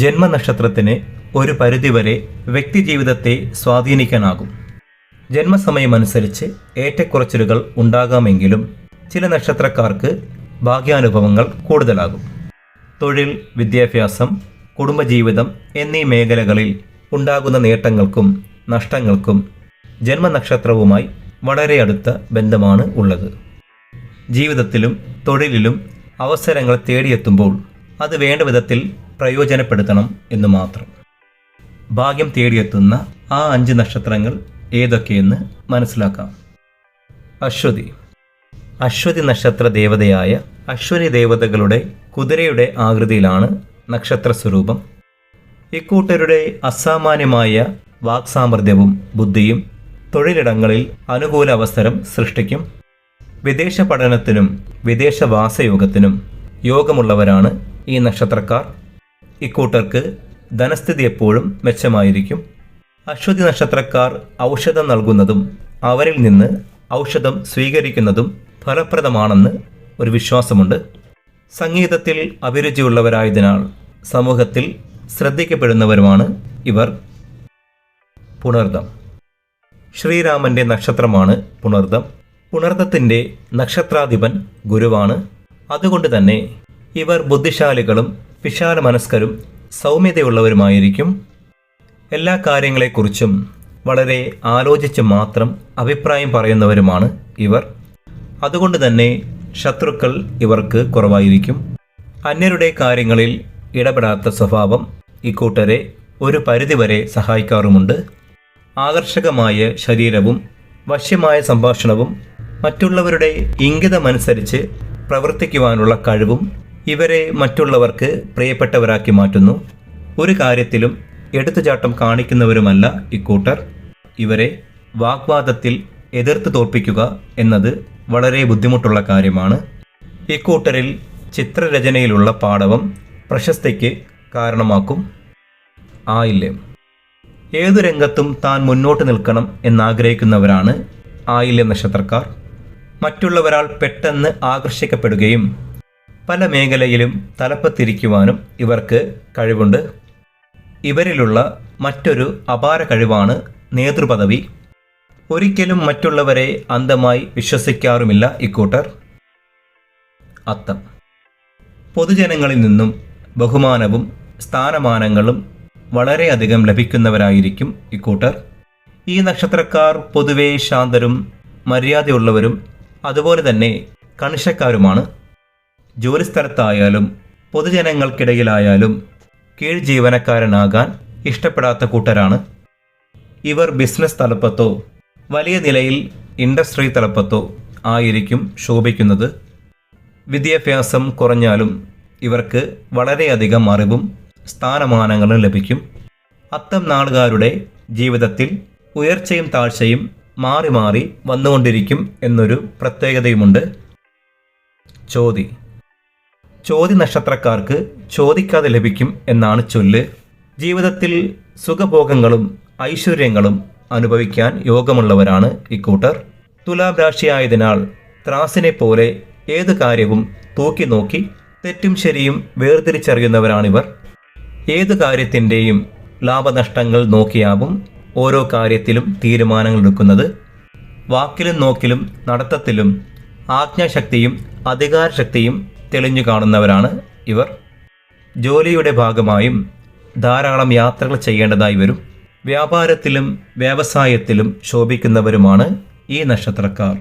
ജന്മനക്ഷത്രത്തിന് ഒരു പരിധിവരെ വ്യക്തിജീവിതത്തെ സ്വാധീനിക്കാനാകും. ജന്മസമയമനുസരിച്ച് ഏറ്റക്കുറച്ചിലുകൾ ഉണ്ടാകാമെങ്കിലും ചില നക്ഷത്രക്കാർക്ക് ഭാഗ്യാനുഭവങ്ങൾ കൂടുതലാകും. തൊഴിൽ വിദ്യാഭ്യാസം കുടുംബജീവിതം എന്നീ മേഖലകളിൽ ഉണ്ടാകുന്ന നേട്ടങ്ങൾക്കും നഷ്ടങ്ങൾക്കും ജന്മനക്ഷത്രവുമായി വളരെ അടുത്ത ബന്ധമാണ് ഉള്ളത്. ജീവിതത്തിലും തൊഴിലിലും അവസരങ്ങൾ തേടിയെത്തുമ്പോൾ അത് വേണ്ട വിധത്തിൽ പ്രയോജനപ്പെടുത്തണം എന്ന് മാത്രം. ഭാഗ്യം തേടിയെത്തുന്ന ആ അഞ്ച് നക്ഷത്രങ്ങൾ ഏതൊക്കെയെന്ന് മനസ്സിലാക്കാം. അശ്വതി. അശ്വതി നക്ഷത്ര ദേവതയായ അശ്വനി ദേവതകളുടെ കുതിരയുടെ ആകൃതിയിലാണ് നക്ഷത്ര സ്വരൂപം. ഇക്കൂട്ടരുടെ അസാമാന്യമായ വാക്സാമർഥ്യവും ബുദ്ധിയും തൊഴിലിടങ്ങളിൽ അനുകൂല അവസരം സൃഷ്ടിക്കും. വിദേശ പഠനത്തിനും വിദേശവാസയോഗത്തിനും യോഗമുള്ളവരാണ് ഈ നക്ഷത്രക്കാർ. ഇക്കൂട്ടർക്ക് ധനസ്ഥിതി എപ്പോഴും മെച്ചമായിരിക്കും. അശ്വതി നക്ഷത്രക്കാർ ഔഷധം നൽകുന്നതും അവരിൽ നിന്ന് ഔഷധം സ്വീകരിക്കുന്നതും ഫലപ്രദമാണെന്ന് ഒരു വിശ്വാസമുണ്ട്. സംഗീതത്തിൽ അഭിരുചിയുള്ളവരായതിനാൽ സമൂഹത്തിൽ ശ്രദ്ധിക്കപ്പെടുന്നവരുമാണ് ഇവർ. പുണർദം. ശ്രീരാമന്റെ നക്ഷത്രമാണ് പുണർദം. പുണർദത്തിന്റെ നക്ഷത്രാധിപൻ ഗുരുവാണ്. അതുകൊണ്ട് തന്നെ ഇവർ ബുദ്ധിശാലികളും വിശാല മനസ്കരും സൗമ്യതയുള്ളവരുമായിരിക്കും. എല്ലാ കാര്യങ്ങളെക്കുറിച്ചും വളരെ ആലോചിച്ച് മാത്രം അഭിപ്രായം പറയുന്നവരുമാണ് ഇവർ. അതുകൊണ്ട് തന്നെ ശത്രുക്കൾ ഇവർക്ക് കുറവായിരിക്കും. അന്യരുടെ കാര്യങ്ങളിൽ ഇടപെടാത്ത സ്വഭാവം ഇക്കൂട്ടരെ ഒരു പരിധിവരെ സഹായിക്കാറുമുണ്ട്. ആകർഷകമായ ശരീരവും വശ്യമായ സംഭാഷണവും മറ്റുള്ളവരുടെ ഇംഗിതമനുസരിച്ച് പ്രവർത്തിക്കുവാനുള്ള കഴിവും ഇവരെ മറ്റുള്ളവർക്ക് പ്രിയപ്പെട്ടവരാക്കി മാറ്റുന്നു. ഒരു കാര്യത്തിലും എടുത്തുചാട്ടം കാണിക്കുന്നവരുമല്ല ഇക്കൂട്ടർ. ഇവരെ വാഗ്വാദത്തിൽ എതിർത്ത് തോൽപ്പിക്കുക എന്നത് വളരെ ബുദ്ധിമുട്ടുള്ള കാര്യമാണ്. ഇക്കൂട്ടരിൽ ചിത്രരചനയിലുള്ള പാടവം പ്രശസ്തിക്ക് കാരണമാക്കും. ആയില്യം. ഏതു രംഗത്തും താൻ മുന്നോട്ട് നിൽക്കണം എന്നാഗ്രഹിക്കുന്നവരാണ് ആയില്യ നക്ഷത്രക്കാർ. മറ്റുള്ളവരാൾ പെട്ടെന്ന് ആകർഷിക്കപ്പെടുകയും പല മേഖലയിലും തലപ്പത്തിരിക്കുവാനും ഇവർക്ക് കഴിവുണ്ട്. ഇവരിലുള്ള മറ്റൊരു അപാര കഴിവാണ് നേതൃപദവി. ഒരിക്കലും മറ്റുള്ളവരെ അന്ധമായി വിശ്വസിക്കാറുമില്ല ഇക്കൂട്ടർ. അത്തം. പൊതുജനങ്ങളിൽ നിന്നും ബഹുമാനവും സ്ഥാനമാനങ്ങളും വളരെയധികം ലഭിക്കുന്നവരായിരിക്കും ഇക്കൂട്ടർ. ഈ നക്ഷത്രക്കാർ പൊതുവെ ശാന്തരും മര്യാദയുള്ളവരും അതുപോലെ തന്നെ കണിശക്കാരുമാണ്. ജോലിസ്ഥലത്തായാലും പൊതുജനങ്ങൾക്കിടയിലായാലും കീഴ് ജീവനക്കാരനാകാൻ ഇഷ്ടപ്പെടാത്ത കൂട്ടരാണ്. ഇവർ ബിസിനസ് തലപ്പത്തോ വലിയ നിലയിൽ ഇൻഡസ്ട്രി തലപ്പത്തോ ആയിരിക്കും ശോഭിക്കുന്നത്. വിദ്യാഭ്യാസം കുറഞ്ഞാലും ഇവർക്ക് വളരെയധികം അറിവും സ്ഥാനമാനങ്ങളും ലഭിക്കും. അത്തം നാളുകാരുടെ ജീവിതത്തിൽ ഉയർച്ചയും താഴ്ചയും മാറി മാറി വന്നുകൊണ്ടിരിക്കും എന്നൊരു പ്രത്യേകതയുമുണ്ട്. ചോതി ചോതി നക്ഷത്രക്കാർക്ക് ചോദിക്കാതെ ലഭിക്കും എന്നാണ് ചൊല്ല്. ജീവിതത്തിൽ സുഖഭോഗങ്ങളും ഐശ്വര്യങ്ങളും അനുഭവിക്കാൻ യോഗമുള്ളവരാണ് ഇക്കൂട്ടർ തുലാം രാശിയായതിനാൽ ത്രാസിനെ പോലെ ഏത് കാര്യവും തൂക്കി നോക്കി തെറ്റും ശരിയും വേർതിരിച്ചറിയുന്നവരാണിവർ. ഏത് കാര്യത്തിന്റെയും ലാഭനഷ്ടങ്ങൾ നോക്കിയാവും ഓരോ കാര്യത്തിലും തീരുമാനങ്ങൾ എടുക്കുന്നത്. വാക്കിലും നോക്കിലും നടത്തത്തിലും ആജ്ഞാശക്തിയും അധികാരശക്തിയും തെളിഞ്ഞു കാണുന്നവരാണ് ഇവർ. ജോലിയുടെ ഭാഗമായും ധാരാളം യാത്രകൾ ചെയ്യേണ്ടതായി വരും. വ്യാപാരത്തിലും വ്യവസായത്തിലും ശോഭിക്കുന്നവരുമാണ് ഈ നക്ഷത്രക്കാർ.